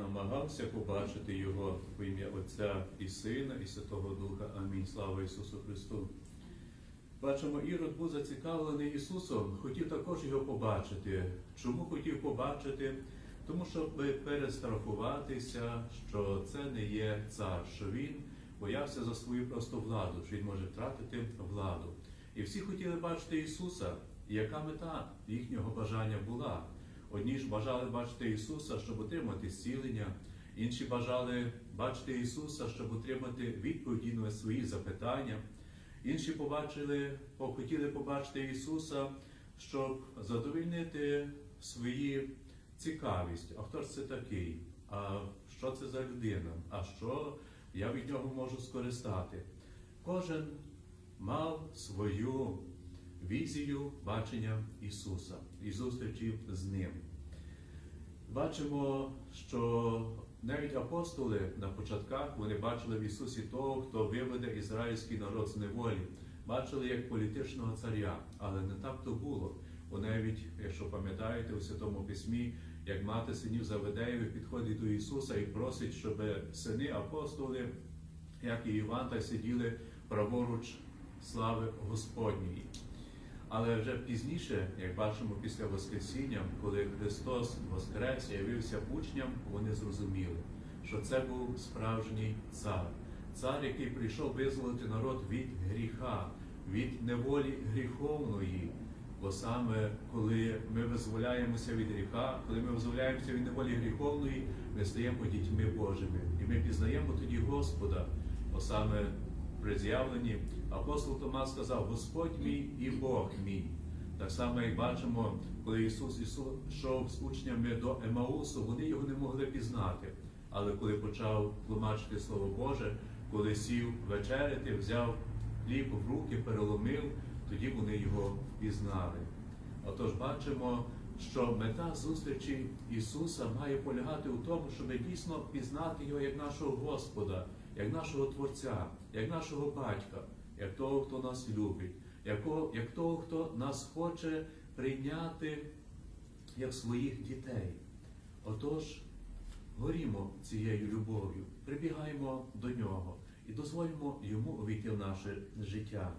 намагався побачити його в ім'я Отця і Сина, і Святого Духа. Амінь. Слава Ісусу Христу. Бачимо, Ірод був зацікавлений Ісусом, хотів також його побачити. Чому хотів побачити? Тому щоб перестрахуватися, що це не є цар, що він боявся за свою просто владу, що він може втратити владу. І всі хотіли бачити Ісуса. І яка мета їхнього бажання була? Одні ж бажали бачити Ісуса, щоб отримати зцілення, інші бажали бачити Ісуса, щоб отримати відповіді на свої запитання. Інші побачили, хотіли побачити Ісуса, щоб задовольнити свої цікавість. А хто ж це такий? А що це за людина? А що я від нього можу скористати? Кожен мав свою візію бачення Ісуса і зустрічі з Ним. Бачимо, що навіть апостоли на початках вони бачили в Ісусі того, хто виведе ізраїльський народ з неволі, бачили як політичного царя, але не так то було. Бо навіть, якщо пам'ятаєте у Святому Письмі, як мати синів Заведеєві підходить до Ісуса і просить, щоб сини апостоли, як і Іван, та сиділи праворуч слави Господньої. Але вже пізніше, як бачимо після Воскресіння, коли Христос Воскрес явився учням, вони зрозуміли, що це був справжній цар, цар, який прийшов визволити народ від гріха, від неволі гріховної. Бо саме коли ми визволяємося від гріха, коли ми визволяємося від неволі гріховної, ми стаємо дітьми Божими. І ми пізнаємо тоді Господа, бо саме при з'явленні апостол Томас сказав: Господь мій і Бог мій. Так само, як бачимо, коли Ісус йшов з учнями до Емаусу, вони його не могли пізнати. Але коли почав тлумачити Слово Боже, коли сів вечеряти, взяв хліб в руки, переломив, тоді вони його пізнали. Отож, бачимо, що мета зустрічі Ісуса має полягати у тому, щоб дійсно пізнати Його як нашого Господа, як нашого Творця, як нашого батька, як того, хто нас любить, як, як того, хто нас хоче прийняти як своїх дітей. Отож, горімо цією любов'ю, прибігаємо до нього і дозволимо йому увійти в наше життя.